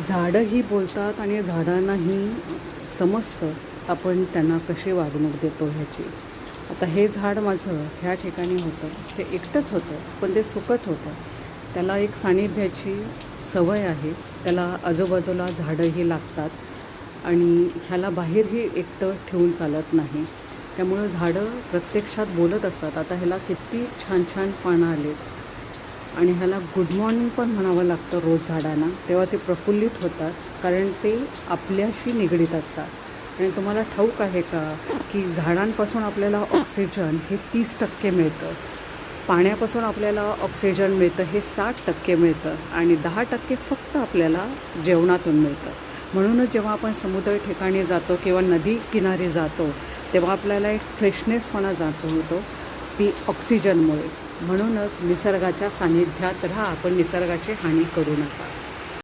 झाडंही बोलतात आणि झाडांनाही समजतं आपण त्यांना कशी वागणूक देतो ह्याची. आता हे झाड माझं ह्या ठिकाणी होतं. ते एकटंच होतं पण ते सुकत होतं. त्याला एक सानिध्याची सवय आहे. त्याला आजूबाजूला झाडंही लागतात आणि ह्याला बाहेरही एकटं ठेवून चालत नाही. त्यामुळं झाडं प्रत्यक्षात बोलत असतात. आता ह्याला किती छान छान पानं आलेत. आणि ह्याला गुड मॉर्निंग पण म्हणावं लागतं रोज झाडांना. तेव्हा ते प्रफुल्लित होतात कारण ते आपल्याशी निगडीत असतात. आणि तुम्हाला ठाऊक आहे का की झाडांपासून आपल्याला ऑक्सिजन हे तीस टक्के मिळतं. पाण्यापासून आपल्याला ऑक्सिजन मिळतं हे साठ टक्के मिळतं. आणि दहा टक्के फक्त आपल्याला जेवणातून मिळतं. म्हणूनच जेव्हा आपण समुद्र ठिकाणी जातो किंवा नदी किनारी जातो तेव्हा आपल्याला एक फ्रेशनेसपणा जातो होतो ती ऑक्सिजनमुळे म्हणूनच निसर्गाच्या सानिध्यात राहा. पण निसर्गाची हानी करू नका.